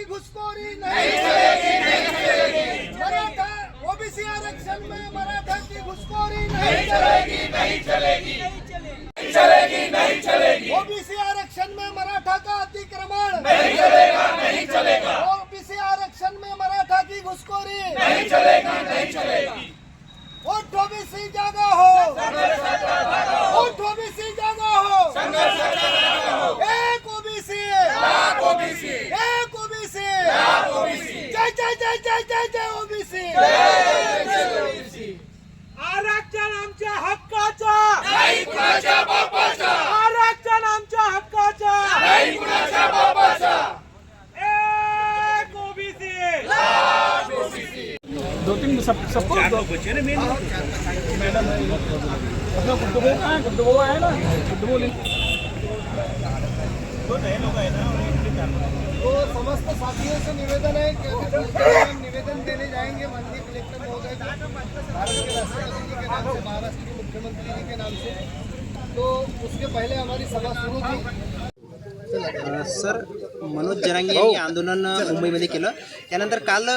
की घुसखोरी नहीं चलेगी मराठा ओबीसी आरक्षण में मराठा की घुसखोरी नहीं चलेगी नहीं चलेगी। जय जय जय जय ओबीसी आरक्षण आमच्या हक्काचं. आरक्षण आमच्या हक्काचं. एक ओबीसी दो तीन सब सबको मेन मैडम अपना गुड्डू भाई कहाँ गुड्डू भाई ना गुड्डू बोली तो नए लोग आए ना तो समस्त साथियों से निवेदन है कि हम निवेदन देने जाएंगे माननीय कलेक्टर महोदय भारत के राष्ट्रपति जी के नाम से महाराष्ट्र के मुख्यमंत्री जी के नाम से. तो उसके पहले हमारी सभा शुरू थी. सर मनोज जरांगे यांनी आंदोलन मुंबईमध्ये केलं. त्यानंतर काल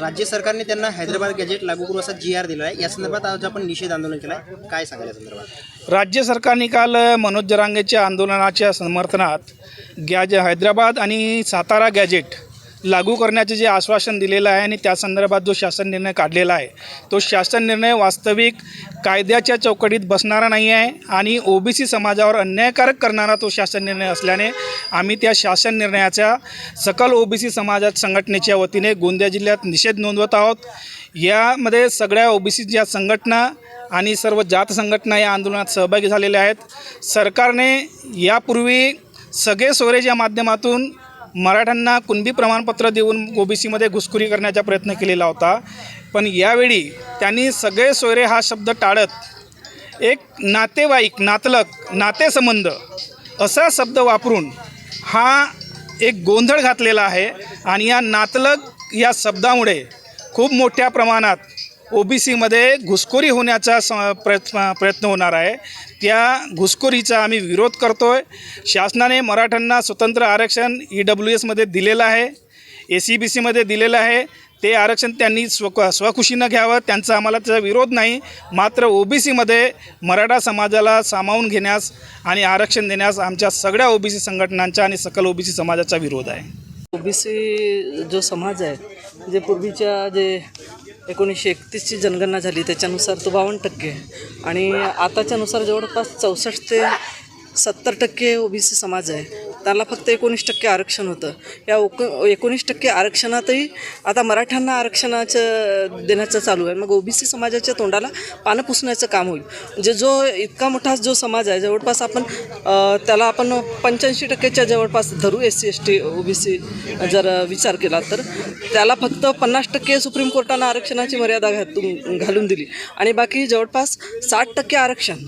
राज्य सरकारने त्यांना हैदराबाद गॅजेट लागू करू असा जी आर दिला आहे या संदर्भात आज आपण निषेध आंदोलन केलं आहे काय सांगायला संदर्भात? राज्य सरकारने काल मनोज जरांगेच्या आंदोलनाच्या समर्थनात गॅज हैदराबाद आणि सातारा गॅजेट लागू करण्याचे जे आश्वासन दिलेलं आहे आणि त्या संदर्भात जो शासन निर्णय काढलेला आहे तो शासन निर्णय वास्तविक कायद्याच्या चौकटीत बसणारा नाही आहे आणि ओबीसी समाजावर अन्यायकारक करणारा तो शासन निर्णय असल्याने आम्ही त्या शासन निर्णयाच्या सकल ओबीसी समाजात संघटनेच्या वतीने गोंदिया जिल्ह्यात निषेध नोंदवत आहोत. यामध्ये सगळ्या ओबीसी ज्या संघटना आणि सर्व जात संघटना या आंदोलनात सहभागी झालेल्या आहेत. सरकारने यापूर्वी सगळे सोयरेच्या माध्यमातून मराठ्यांना कुणबी प्रमाणपत्र देऊन ओबीसीमध्ये घुसखोरी करण्याचा प्रयत्न केलेला होता. पण यावेळी त्यांनी सगळे सोयरे हा शब्द टाळत एक नातेवाईक नातलक नातेसंबंध असा शब्द वापरून हा एक गोंधळ घातलेला आहे. आणि या नातलग या शब्दामुळे खूप मोठ्या प्रमाणात ओ बी सीमध्ये घुसखोरी होण्याचा स प्रयत्न प्रयत्न होणार आहे. त्या घुसखोरीचा आम्ही विरोध करतो आहे शासनाने मराठ्यांना स्वतंत्र आरक्षण ई डब्ल्यू एसमध्ये दिलेलं आहे. ए सी बी सीमध्ये दिलेलं आहे. ते आरक्षण त्यांनी स्व स्वखुशीनं घ्यावं. त्यांचा आम्हाला त्याचा विरोध नाही. मात्र ओ बी सीमध्ये मराठा समाजाला सामावून घेण्यास आणि आरक्षण देण्यास आमच्या सगळ्या ओ बी सी संघटनांचा आणि सकल ओ बी सी समाजाचा विरोध आहे. ओबीसी जो समाज आहे जे पूर्वीच्या जे एकोणीसशे एकतीसची जनगणना झाली त्याच्यानुसार तो बावन्न टक्के आहे. आणि आताच्यानुसार जवळपास चौसष्ट ते सत्तर टक्के ओबीसी समाज आहे. त्याला फक्त एकोणीस टक्के आरक्षण होतं. या ओक एकोणीस टक्के आरक्षणातही आता मराठ्यांना आरक्षणाचं देण्याचं चालू आहे. मग ओबीसी समाजाच्या तोंडाला पानं पुसण्याचं काम होईल. म्हणजे जो इतका मोठा जो समाज आहे जवळपास आपण त्याला आपण पंच्याऐंशी टक्क्याच्या जवळपास धरू S C S T OBC जर विचार केला तर. त्याला फक्त पन्नास टक्के सुप्रीम कोर्टानं आरक्षणाची मर्यादा घातून घालून दिली. आणि बाकी जवळपास साठ टक्के आरक्षण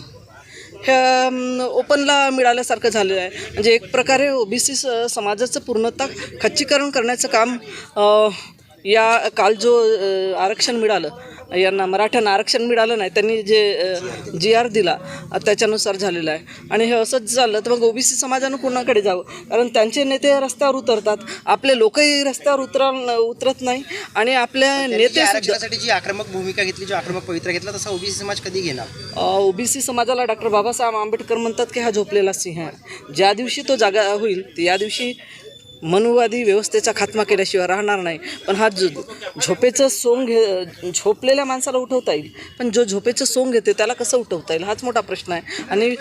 ह्या ओपनला मिळाल्यासारखं झालेलं आहे. म्हणजे एक प्रकारे ओबीसी समाजाचं पूर्णतः खच्चीकरण करण्याचं काम या काल जो आरक्षण मिळालं यांना मराठ्यांना आरक्षण मिळालं नाही त्यांनी जे जी आर दिला त्याच्यानुसार झालेलं आहे. आणि हे असंच झालं तर मग ओबीसी समाजानं कुणाकडे जावं? कारण त्यांचे नेते रस्त्यावर उतरतात आपले लोकही रस्त्यावर उतरा उतरत नाही आणि आपल्या नेते आरक्षणासाठी जी आक्रमक भूमिका घेतली जो आक्रमक पवित्र घेतला तसा ओबीसी समाज कधी घेणार? ओबीसी समाजाला डॉक्टर बाबासाहेब आंबेडकर म्हणतात की हा झोपलेला सिंह आहे. ज्या दिवशी तो जागा होईल या दिवशी मनुवादी व्यवस्थेचा खात्मा केल्याशिवाय राहणार नाही. पण हा जो झोपेचं सोंग घे झोपलेल्या माणसाला उठवता येईल. पण जो झोपेचं सोंग घेते त्याला कसं उठवता येईल? हाच मोठा प्रश्न आहे. आणि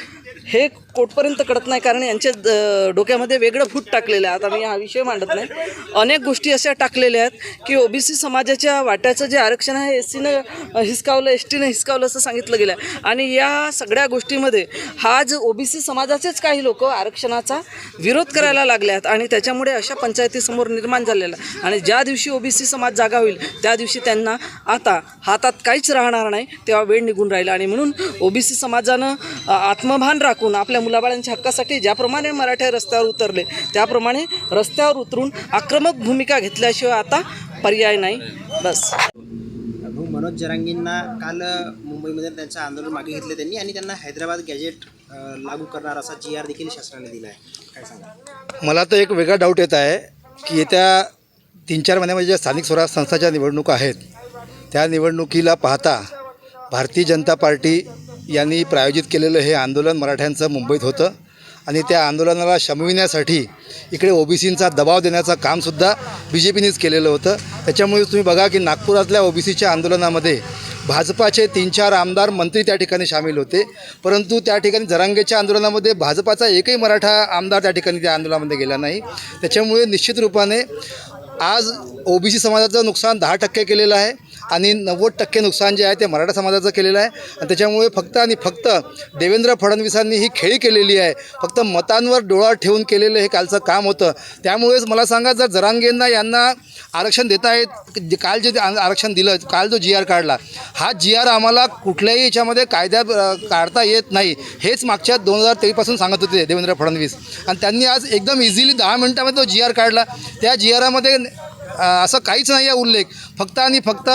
हे कोटपर्यंत कळत नाही कारण यांच्या द- डोक्यामध्ये वेगळं फूट टाकलेलं आहे. आता मी हा विषय मांडत नाही. अनेक गोष्टी अशा टाकलेल्या आहेत की ओबीसी समाजाच्या वाट्याचं जे आरक्षण आहे एस सीनं हिसकावलं एस टीनं हिसकावलं असं सांगितलं गेलं आहे आणि या सगळ्या गोष्टीमध्ये हा जो ओबीसी समाजाचेच काही लोक आरक्षणाचा विरोध करायला लागले आहेत आणि त्याच्यामुळे अशा पंचायतीसमोर निर्माण झालेला आहे. आणि ज्या दिवशी ओबीसी समाज जागा होईल त्या दिवशी त्यांना आता हातात काहीच राहणार नाही तेव्हा वेळ निघून राहिला. आणि म्हणून ओबीसी समाजानं आत्मभान राह राखून आपल्या मुलाबाळांच्या हक्कासाठी ज्याप्रमाणे मराठे रस्त्यावर उतरले त्याप्रमाणे रस्त्यावर उतरून आक्रमक भूमिका घेतल्याशिवाय आता पर्याय नाही. बस. भाऊ मनोज जरांगींना काल मुंबईमध्ये त्यांचं आंदोलन मागे घेतले त्यांनी आणि त्यांना हैदराबाद गॅजेट लागू करणार असा जी आर देखील शासनाने दिला आहे काय सांगा? मला तर एक वेगळा डाऊट येत आहे की येत्या तीन चार महिन्यामध्ये ज्या स्थानिक स्वराज संस्थाच्या निवडणुका आहेत त्या निवडणुकीला पाहता भारतीय जनता पार्टी यांनी प्रायोजित केलेलं हे आंदोलन मराठ्यांचं मुंबईत होतं. आणि त्या आंदोलनाला शमविण्यासाठी इकडे ओबीसींचा दबाव देण्याचं कामसुद्धा बी जे पीनेच केलेलं होतं. त्याच्यामुळे तुम्ही बघा की नागपुरातल्या ओबीसीच्या आंदोलनामध्ये भाजपाचे तीन चार आमदार मंत्री त्या ठिकाणी सामील होते. परंतु त्या ठिकाणी जरांगेच्या आंदोलनामध्ये भाजपाचा एकही मराठा आमदार त्या ठिकाणी त्या आंदोलनामध्ये गेला नाही. त्याच्यामुळे निश्चित रूपाने आज ओबीसी समाजाचं नुकसान दहा टक्के केलेलं आहे. आणि नव्वद टक्के नुकसान जे आहे ते मराठा समाजाचं केलेलं आहे. आणि त्याच्यामुळे फक्त आणि फक्त देवेंद्र फडणवीसांनी ही खेळी केलेली आहे. फक्त मतांवर डोळा ठेवून केलेलं हे कालचं काम होतं. त्यामुळेच मला सांगा जर जरांगेंना यांना आरक्षण देत आहेत काल जे आरक्षण दिलं काल जो जी आर काढला हा जी आर आम्हाला कुठल्याही याच्यामध्ये कायद्यात काढता येत नाही. हेच मागच्या दोन हजार तेवीसपासून सांगत होते देवेंद्र फडणवीस. आणि त्यांनी आज एकदम इझिली दहा मिनटामध्ये तो जी आर काढला त्या जी आरामध्ये असं काहीच नाही आहे उल्लेख. फक्त आणि फक्त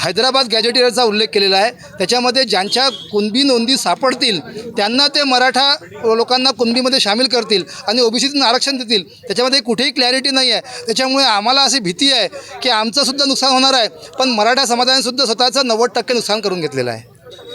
हैदराबाद गॅजेटियरचा उल्लेख केलेला आहे. त्याच्यामध्ये ज्यांच्या कुणबी नोंदी सापडतील त्यांना ते मराठा लोकांना कुणबीमध्ये सामील करतील आणि ओबीसीतून आरक्षण देतील. त्याच्यामध्ये कुठेही क्लॅरिटी नाही आहे. त्याच्यामुळे आम्हाला अशी भीती आहे की आमचंसुद्धा नुकसान होणार आहे. पण मराठा समाजाने सुद्धा स्वतःचं नव्वद टक्के नुकसान करून घेतलेलं आहे.